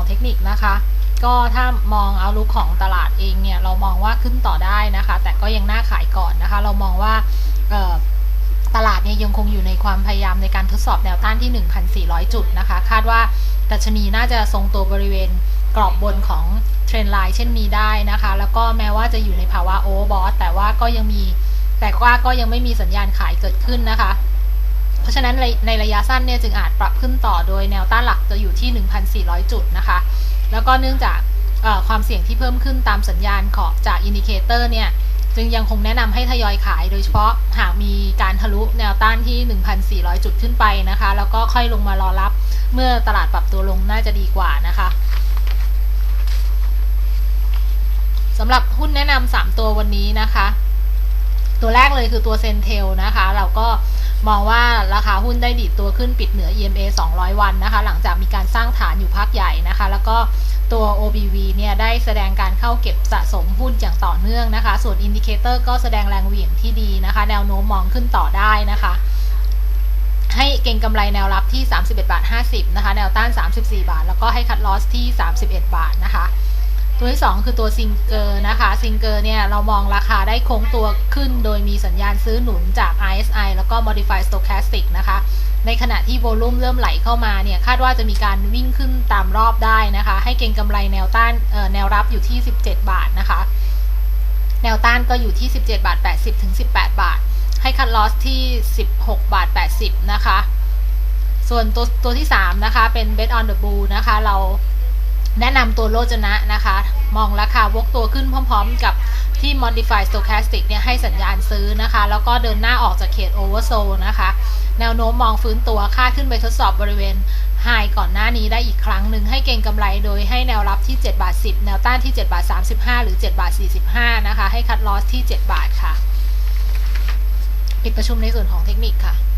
ของเทคนิคนะคะ ก็ถ้ามองเอาลุกของตลาดเองเนี่ยเรามองว่าขึ้นต่อได้นะคะ แต่ก็ยังน่าขายก่อนนะคะ เรามองว่าตลาดเนี่ยยังคงอยู่ในความพยายามในการทดสอบแนวต้านที่ 1,400 จุดนะคะ คาดว่าดัชนีน่าจะทรงตัวบริเวณกรอบบนของเทรนไลน์เช่นนี้ได้นะคะ แล้วก็แม้ว่าจะอยู่ในภาวะโอเวอร์บอทแต่ว่าก็ยังมีแต่ว่าก็ยังไม่มีสัญญาณขายเกิดขึ้นนะคะ เพราะฉะนั้นในระยะสั้นเนี่ยจึงอาจปรับขึ้นต่อโดยแนวต้านหลักจะอยู่ที่ 1,400 จุดนะคะ แล้วก็เนื่องจากความเสี่ยงที่เพิ่มขึ้นตามสัญญาณของจากอินดิเคเตอร์เนี่ยจึงยังคงแนะนำให้ทยอยขาย โดยเฉพาะหากมีการทะลุแนวต้านที่ 1,400 จุดขึ้นไปนะคะ แล้วก็ค่อยลงมารอรับเมื่อตลาดปรับตัวลงน่าจะดีกว่านะคะสำหรับหุ้นแนะนำ3ตัววันนี้นะคะ ตัวแรกเลยคือตัวเซนเทลนะคะ เราก็ มองว่าราคาหุ้นได้ดีดตัวขึ้นปิดเหนือ EMA 200 วันนะคะ หลังจากมีการสร้างฐานอยู่พักใหญ่นะคะ แล้วก็ตัว OBV เนี่ยได้แสดงการเข้าเก็บสะสมหุ้นอย่างต่อเนื่องนะคะ ส่วนอินดิเคเตอร์ก็แสดงแรงเหวี่ยงที่ดีนะคะ แนวโน้มมองขึ้นต่อได้นะคะ ให้เก็งกำไรแนวรับที่ 31 บาท 50 นะคะ แนวต้าน 34 บาท แล้วก็ให้คัดลอสที่ 31 บาทนะคะ ตัวที่ 2 คือตัวซิงเกอร์นะคะ ซิงเกอร์เนี่ย เรามองราคาได้โค้งตัวขึ้น โดยมีสัญญาณซื้อหนุนจาก RSI แล้วก็ Modified Stochastic นะคะ ในขณะที่โวลุ่มเริ่มไหลเข้ามาเนี่ย คาดว่าจะมีการวิ่งขึ้นตามรอบได้นะคะ ให้เก็งกำไรแนวต้านแนวรับอยู่ที่ 17 บาทนะคะ แนวต้านก็อยู่ที่ 17 บาท 80 ถึง 18 บาท ให้คัดลอสที่ 16 บาท 80 นะคะ ส่วนตัวตัวที่ 3 นะคะ เป็น Bet on the Bull นะคะ เรา นะนำตัวโลจนะนะคะ มองราคาวกตัวขึ้นพร้อมๆกับที่ Modified Stochastic เนี่ยให้สัญญาณซื้อนะคะ แล้วก็เดินหน้าออกจากเขต Oversold นะคะ แนวโน้มมองฟื้นตัวค่าขึ้นไปทดสอบบริเวณไฮก่อนหน้านี้ได้อีกครั้งหนึ่งให้เก็งกำไรโดยให้แนวรับที่7บาท10 แนวต้านที่7บาท35 หรือ7บาท45 นะคะ ให้คัดลอสที่ 7 บาทค่ะ ปิดประชุมในส่วนของเทคนิคค่ะ